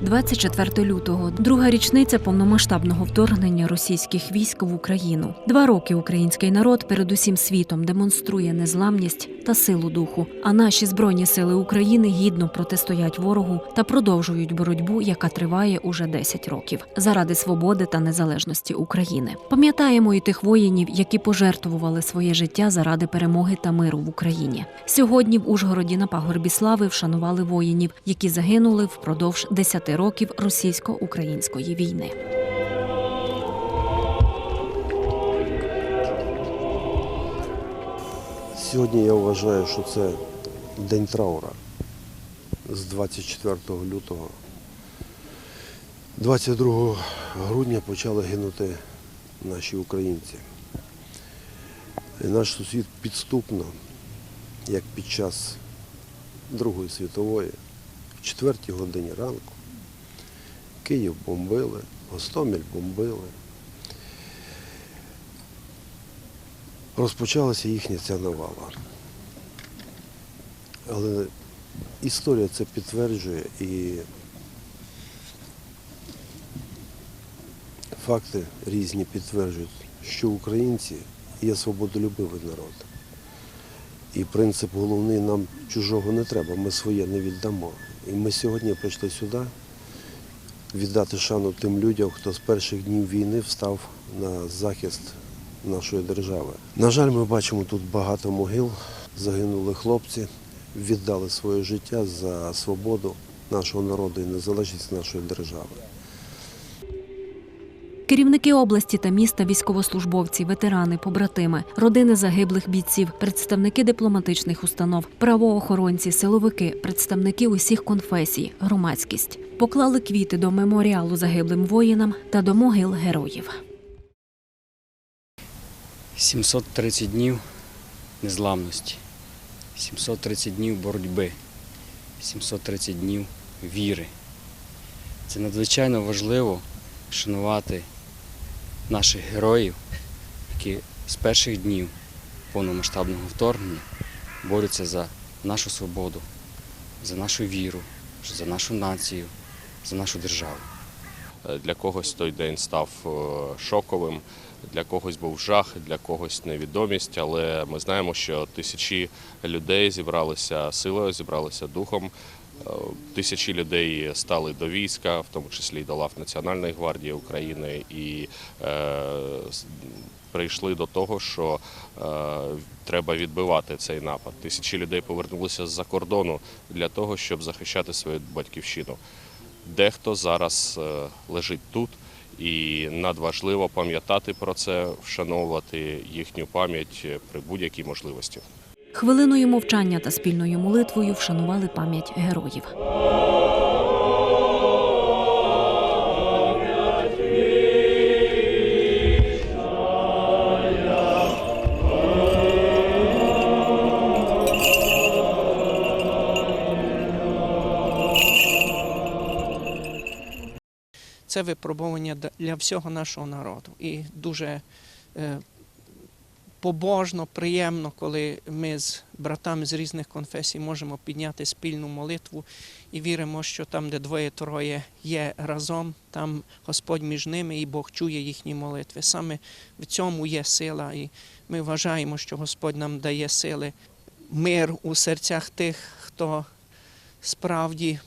24 лютого, друга річниця повномасштабного вторгнення російських військ в Україну. Два роки український народ перед усім світом демонструє незламність та силу духу. А наші збройні сили України гідно протистоять ворогу та продовжують боротьбу, яка триває уже 10 років заради свободи та незалежності України. Пам'ятаємо і тих воїнів, які пожертвували своє життя заради перемоги та миру в Україні. Сьогодні в Ужгороді на пагорбі слави вшанували воїнів, які загинули впродовж 10 років російсько-української війни. Сьогодні я вважаю, що це день траура з 24 лютого. 22 грудня почали гинути наші українці. І наш сусід підступно, як під час Другої світової, в 4 годині ранку Київ бомбили, Гостомель бомбили. розпочалася їхня ця навала. Але історія це підтверджує і факти різні підтверджують, що українці є свободолюбивий народ. І принцип головний нам чужого не треба, ми своє не віддамо. І ми сьогодні прийшли сюди віддати шану тим людям, хто з перших днів війни встав на захист нашої держави. На жаль, ми бачимо тут багато могил. Загинули хлопці, віддали своє життя за свободу нашого народу і незалежність нашої держави. Керівники області та міста, військовослужбовці, ветерани, побратими, родини загиблих бійців, представники дипломатичних установ, правоохоронці, силовики, представники усіх конфесій, громадськість поклали квіти до меморіалу загиблим воїнам та до могил героїв. 730 днів незламності, 730 днів боротьби, 730 днів віри. Це надзвичайно важливо шанувати наших героїв, які з перших днів повномасштабного вторгнення борються за нашу свободу, за нашу віру, за нашу націю, за нашу державу. Для когось той день став е, шоковим, для когось був жах, для когось невідомість. Але ми знаємо, що тисячі людей зібралися силою, зібралися духом. Е, Тисячі людей стали до війська, в тому числі до лав Національної гвардії України, і е, прийшли до того, що е, треба відбивати цей напад. Тисячі людей повернулися з-за кордону для того, щоб захищати свою батьківщину. Дехто зараз е, лежить тут, і надважливо пам'ятати про це, вшановувати їхню пам'ять при будь-якій можливості. Хвилиною мовчання та спільною молитвою вшанували пам'ять героїв. це випробування для всього нашого народу. І дуже е, побожно, приємно, коли ми з братами з різних конфесій можемо підняти спільну молитву і віримо, що там, де двоє-троє є разом, там Господь між ними і Бог чує їхні молитви. Саме в цьому є сила, і ми вважаємо, що Господь нам дає сили, мир у серцях тих, хто справді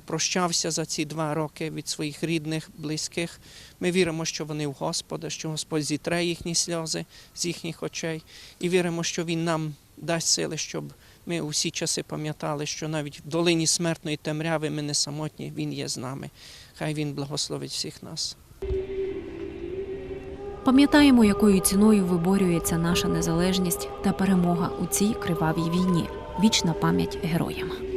попрощався за ці два роки від своїх рідних, близьких. Ми віримо, що вони в Господа, що Господь зітре їхні сльози з їхніх очей, і віримо, що Він нам дасть сили, щоб ми усі часи пам'ятали, що навіть в долині смертної темряви ми не самотні, Він є з нами. Хай Він благословить всіх нас. Пам'ятаємо, якою ціною виборюється наша незалежність та перемога у цій кривавій війні. Вічна пам'ять героям.